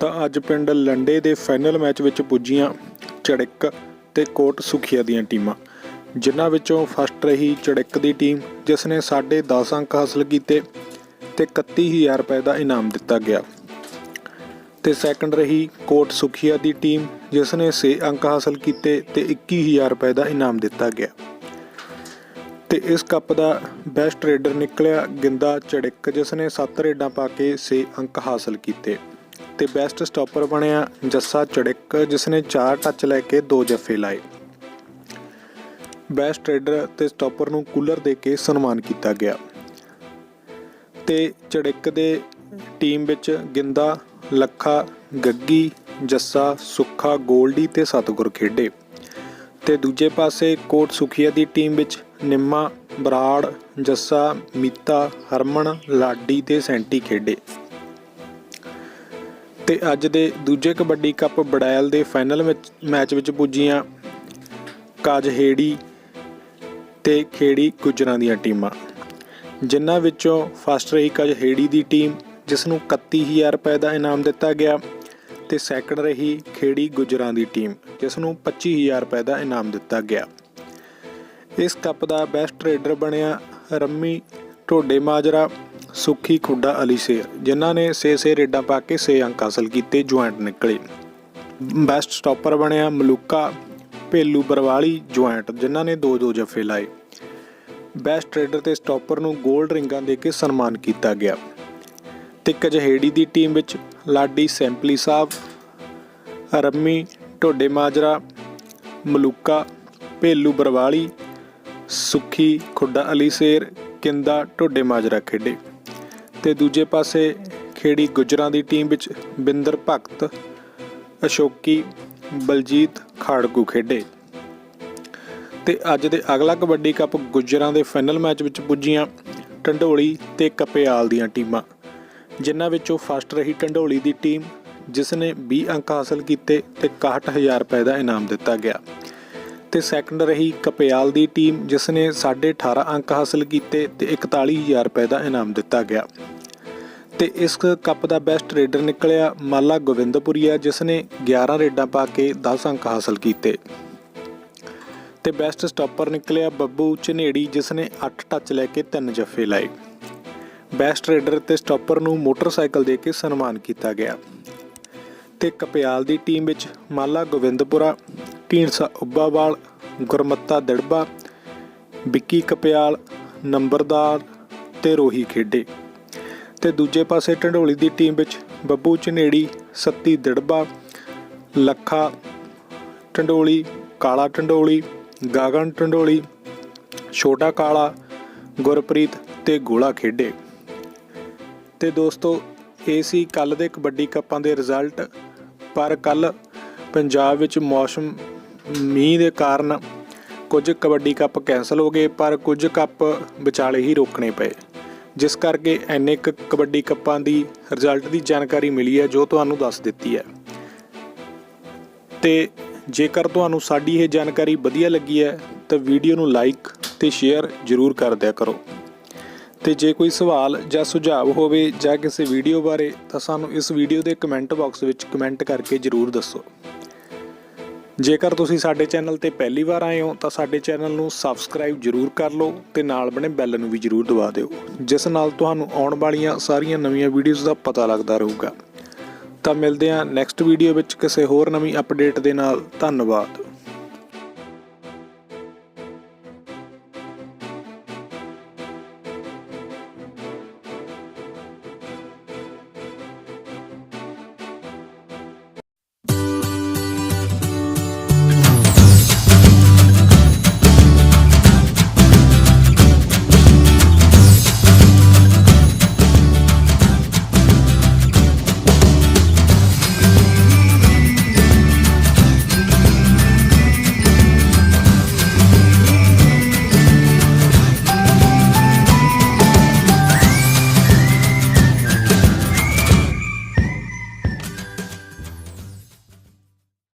ਤਾਂ ਅੱਜ ਪਿੰਡ ਲੰਡੇ ਦੇ ਫਾਈਨਲ ਮੈਚ ਵਿੱਚ ਪੁੱਜੀਆਂ ਚੜਿੱਕ ਤੇ ਕੋਟ ਸੁਖੀਆ ਦੀਆਂ ਟੀਮਾਂ, ਜਿਨ੍ਹਾਂ ਵਿੱਚੋਂ ਫਸਟ ਰਹੀ ਚੜਿੱਕ ਦੀ ਟੀਮ, ਜਿਸ ਨੇ 10.5 ਅੰਕ ਹਾਸਲ ਕੀਤੇ ਤੇ 31000 ਰੁਪਏ ਦਾ ਇਨਾਮ ਦਿੱਤਾ ਗਿਆ। ਤੇ ਸੈਕੰਡ ਰਹੀ ਕੋਟ ਸੁਖੀਆ ਦੀ ਟੀਮ, ਜਿਸ ਨੇ 6 ਅੰਕ ਹਾਸਲ ਕੀਤੇ ਤੇ 21000 ਰੁਪਏ ਦਾ ਇਨਾਮ ਦਿੱਤਾ ਗਿਆ। ਤੇ ਇਸ ਕੱਪ ਦਾ ਬੈਸਟ ਰੇਡਰ ਨਿਕਲਿਆ ਗਿੰਦਾ ਚੜਿੱਕ ਜਿਸ ਨੇ 7 ਰੇਡਾਂ ਪਾ ਕੇ 6 ਅੰਕ ਹਾਸਲ ਕੀਤੇ। ਤੇ ਬੈਸਟ ਸਟਾਪਰ ਬਣਿਆ ਜੱਸਾ ਚੜਿੱਕ ਜਿਸ ਨੇ 4 ਟੱਚ ਲੈ ਕੇ 2 ਜੱਫੇ ਲਾਏ। ਬੈਸਟ ਰੇਡਰ ਤੇ ਸਟਾਪਰ ਨੂੰ ਕੂਲਰ ਦੇ ਕੇ ਸਨਮਾਨ ਕੀਤਾ ਗਿਆ। ਤੇ ਚੜਿੱਕ ਦੇ ਟੀਮ ਵਿੱਚ ਗਿੰਦਾ, ਲੱਖਾ, ਗੱਗੀ, ਜੱਸਾ, ਸੁੱਖਾ, ਗੋਲਡੀ ਤੇ ਸਤਗੁਰ ਖੇਡੇ। ਤੇ ਦੂਜੇ ਪਾਸੇ ਕੋਟ ਸੁਖੀਆ ਦੀ ਟੀਮ ਵਿੱਚ ਨਿੰਮਾ, ਬਰਾੜ, ਜੱਸਾ, ਮੀਤਾ, ਹਰਮਨ, ਲਾਡੀ ਤੇ ਸੈਂਟੀ ਖੇਡੇ। ਤੇ ਅੱਜ ਦੇ ਦੂਜੇ ਕਬੱਡੀ ਕੱਪ ਬੜੈਲ ਦੇ ਫਾਈਨਲ ਵਿੱਚ ਮੈਚ ਵਿੱਚ ਪੁੱਜੀਆਂ ਕਾਜਹੇੜੀ ਤੇ ਖੇੜੀ ਗੁਜਰਾਂ ਦੀਆਂ ਟੀਮਾਂ। ਜਿਨ੍ਹਾਂ ਵਿੱਚੋਂ ਫਸਟ ਰਹੀ ਕਜਹੇੜੀ ਦੀ ਟੀਮ, ਜਿਸ ਨੂੰ 31000 ਰੁਪਏ ਦਾ ਇਨਾਮ ਦਿੱਤਾ ਗਿਆ ਤੇ ਸੈਕੰਡ ਰਹੀ ਖੇੜੀ ਗੁਜਰਾਂ ਦੀ ਟੀਮ, ਜਿਸ ਨੂੰ 25000 ਰੁਪਏ ਦਾ ਇਨਾਮ ਦਿੱਤਾ ਗਿਆ। ਇਸ ਕੱਪ ਦਾ ਬੈਸਟ ਰੇਡਰ ਬਣਿਆ ਰੰਮੀ ਢੋਡੇ ਮਾਜਰਾ ਸੁੱਖੀ ਖੁੱਡਾ ਅਲੀ ਸ਼ੇਰ ਜਿਨ੍ਹਾਂ ਨੇ 6-6 ਰੇਡਾਂ ਪਾ ਕੇ 6 ਅੰਕ ਹਾਸਲ ਕੀਤੇ, ਜੁਆਇੰਟ ਨਿਕਲੇ। ਬੈਸਟ ਸਟਾਪਰ ਬਣਿਆ ਮਲੂਕਾ ਭੇਲੂ ਬਰਵਾਲੀ, ਜੁਆਇੰਟ, ਜਿਨ੍ਹਾਂ ਨੇ 2-2 ਜੱਫੇ ਲਾਏ। ਬੈਸਟ ਰੇਡਰ ਤੇ ਸਟਾਪਰ ਨੂੰ 골ਡ ਰਿੰਗਾਂ ਦੇ ਕੇ ਸਨਮਾਨ ਕੀਤਾ ਗਿਆ। ਤੇ ਕਜਹੇੜੀ ਦੀ ਟੀਮ ਵਿੱਚ ਲਾਡੀ ਸੈਂਪਲੀ ਸਾਹਿਬ, ਰੰਮੀ ਢੋਡੇ ਮਾਜਰਾ, ਮਲੂਕਾ ਭੇਲੂ ਬਰਵਾਲੀ, ਸੁੱਖੀ ਖੁੱਡਾ ਅਲੀ ਸ਼ੇਰ, ਕਿੰਦਾ ਢੋਡੇ ਮਾਜਰਾ ਖੇਡੇ। ਤੇ ਦੂਜੇ ਪਾਸੇ ਖੇੜੀ ਗੁਜਰਾਂ ਦੀ ਟੀਮ ਵਿੱਚ ਬਿੰਦਰ ਭਗਤ, ਅਸ਼ੋਕੀ, ਬਲਜੀਤ ਖਾੜਕੂ ਖੇਡੇ। ਤੇ ਅੱਜ ਦੇ ਅਗਲਾ ਕਬੱਡੀ ਕੱਪ ਗੁਜਰਾਂ ਦੇ ਫਾਈਨਲ ਮੈਚ ਵਿੱਚ ਪੁੱਜੀਆਂ ਢੰਡੋਲੀ ਤੇ ਕਪਿਆਲ ਦੀਆਂ ਟੀਮਾਂ, ਜਿਨ੍ਹਾਂ ਵਿੱਚੋਂ ਫਸਟ ਰਹੀ ਢੰਡੋਲੀ ਦੀ ਟੀਮ, ਜਿਸ ਨੇ 20 ਅੰਕ ਹਾਸਲ ਕੀਤੇ ਤੇ 61000 ਰੁਪਏ ਦਾ ਇਨਾਮ ਦਿੱਤਾ ਗਿਆ। ਤੇ ਸੈਕੰਡ ਰਹੀ ਕਪਿਆਲ ਦੀ ਟੀਮ ਜਿਸ ਨੇ 18.5 ਅੰਕ ਹਾਸਲ ਕੀਤੇ ਤੇ 41000 ਰੁਪਏ ਦਾ ਇਨਾਮ ਦਿੱਤਾ ਗਿਆ। ਤੇ ਇਸ ਕੱਪ ਦਾ ਬੈਸਟ ਰੇਡਰ ਨਿਕਲਿਆ ਮਾਲਾ ਗੋਵਿੰਦਪੁਰੀਆ ਜਿਸ ਨੇ 11 ਰੇਡਾਂ ਪਾ ਕੇ 10 ਅੰਕ ਹਾਸਲ ਕੀਤੇ। ਤੇ ਬੈਸਟ ਸਟਾਪਰ ਨਿਕਲਿਆ ਬੱਬੂ ਚਨੇੜੀ ਜਿਸ ਨੇ 8 ਟੱਚ ਲੈ ਕੇ 3 ਜੱਫੇ ਲਾਏ। ਬੈਸਟ ਰੇਡਰ ਤੇ ਸਟਾਪਰ ਨੂੰ ਮੋਟਰਸਾਈਕਲ ਦੇ ਕੇ ਸਨਮਾਨ ਕੀਤਾ ਗਿਆ। ਤੇ ਕਪਿਆਲ ਦੀ ਟੀਮ ਵਿੱਚ ਮਾਲਾ ਗੋਵਿੰਦਪੁਰਾ ਢੀਂਡਸਾ ਉੱਬਾਵਾਲ ਗੁਰਮੱਤਾ ਦਿੜਬਾ, ਵਿੱਕੀ ਕਪਿਆਲ, ਨੰਬਰਦਾਰ ਤੇ ਰੋਹੀ ਖੇਡੇ। ਤੇ ਦੂਜੇ ਪਾਸੇ ਢੰਡੋਲੀ ਦੀ ਟੀਮ ਵਿੱਚ ਬੱਬੂ ਝਨੇੜੀ, ਸੱਤੀ ਦਿੜਬਾ, ਲੱਖਾ ਢੰਡੋਲੀ, ਕਾਲਾ ਢੰਡੋਲੀ, ਗਾਗਨ ਢੰਡੋਲੀ, ਛੋਟਾ ਕਾਲਾ, ਗੁਰਪ੍ਰੀਤ ਤੇ ਗੋਲਾ ਖੇਡੇ। ਤੇ ਦੋਸਤੋ, ਇਹ ਸੀ ਕੱਲ ਦੇ ਕਬੱਡੀ ਕੱਪਾਂ ਦੇ ਰਿਜ਼ਲਟ। ਪਰ ਕੱਲ ਪੰਜਾਬ ਵਿੱਚ ਮੌਸਮ ਮੀਂਹ ਦੇ ਕਾਰਨ ਕੁਝ ਕਬੱਡੀ ਕੱਪ ਕੈਨਸਲ ਹੋ ਗਏ, ਪਰ ਕੁਝ ਕੱਪ ਵਿਚਾਲੇ ਹੀ ਰੋਕਣੇ ਪਏ। ਜਿਸ ਕਰਕੇ ਐਨੇ ਕੁ ਕਬੱਡੀ ਕੱਪਾਂ ਦੀ ਰਿਜ਼ਲਟ ਦੀ ਜਾਣਕਾਰੀ ਮਿਲੀ ਹੈ, ਜੋ ਤੁਹਾਨੂੰ ਦੱਸ ਦਿੱਤੀ ਹੈ। ਤੇ ਜੇਕਰ ਤੁਹਾਨੂੰ ਸਾਡੀ ਇਹ ਜਾਣਕਾਰੀ ਵਧੀਆ ਲੱਗੀ ਹੈ, ਤਾਂ ਵੀਡੀਓ ਨੂੰ ਲਾਈਕ ਤੇ ਸ਼ੇਅਰ ਜ਼ਰੂਰ ਕਰ ਦਿਆ ਕਰੋ। ਤੇ ਜੇ ਕੋਈ ਸਵਾਲ ਜਾਂ ਸੁਝਾਅ ਹੋਵੇ ਜਾਂ ਕਿਸੇ ਵੀਡੀਓ ਬਾਰੇ, ਤਾਂ ਸਾਨੂੰ ਇਸ ਵੀਡੀਓ ਦੇ ਕਮੈਂਟ ਬਾਕਸ ਵਿੱਚ ਕਮੈਂਟ ਕਰਕੇ ਜ਼ਰੂਰ ਦੱਸੋ। ਜੇਕਰ ਤੁਸੀਂ ਸਾਡੇ ਚੈਨਲ ਤੇ ਪਹਿਲੀ ਵਾਰ ਆਏ ਹੋ, ਤਾਂ ਸਾਡੇ ਚੈਨਲ ਨੂੰ ਸਬਸਕ੍ਰਾਈਬ ਜ਼ਰੂਰ ਕਰ ਲਓ ਤੇ ਨਾਲ ਬਣੇ ਬੈਲ ਨੂੰ ਵੀ ਜ਼ਰੂਰ ਦਬਾ ਦਿਓ, ਜਿਸ ਨਾਲ ਤੁਹਾਨੂੰ ਆਉਣ ਵਾਲੀਆਂ ਸਾਰੀਆਂ ਨਵੀਆਂ ਵੀਡੀਓਜ਼ ਦਾ ਪਤਾ ਲੱਗਦਾ ਰਹੂਗਾ। ਤਾਂ ਮਿਲਦੇ ਹਾਂ ਨੈਕਸਟ ਵੀਡੀਓ ਵਿੱਚ ਕਿਸੇ ਹੋਰ ਨਵੀਂ ਅਪਡੇਟ ਦੇ ਨਾਲ। ਧੰਨਵਾਦ।